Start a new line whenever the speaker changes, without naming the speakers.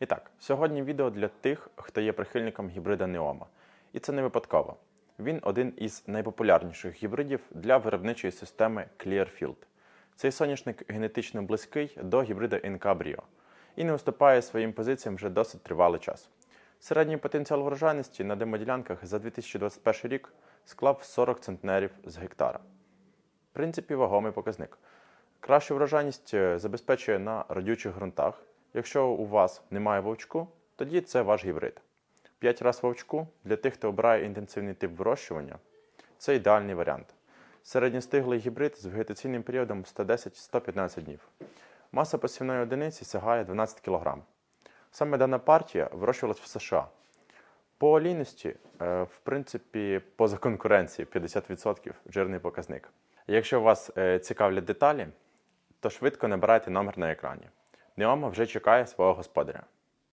І так, сьогодні відео для тих, хто є прихильником гібрида Неома. І це не випадково. Він один із найпопулярніших гібридів для виробничої системи Clearfield. Цей соняшник генетично близький до гібрида Incabrio і не уступає своїм позиціям вже досить тривалий час. Середній потенціал врожайності на демоділянках за 2021 рік склав 40 центнерів з гектара. В принципі, вагомий показник. Кращу врожайність е, забезпечує на родючих ґрунтах. Якщо у вас немає вовчку, тоді це ваш гібрид. 5 раз вовчку для тих, хто обирає інтенсивний тип вирощування, це ідеальний варіант. Середньостиглий гібрид з вегетаційним періодом 110-115 днів. Маса посівної одиниці сягає 12 кг. Саме дана партія вирощувалась в США. По олійності, е, в принципі, поза конкуренції 50% жирний показник. Якщо вас е, цікавлять деталі, то швидко набирайте номер на екрані. Неома вже чекає свого господаря.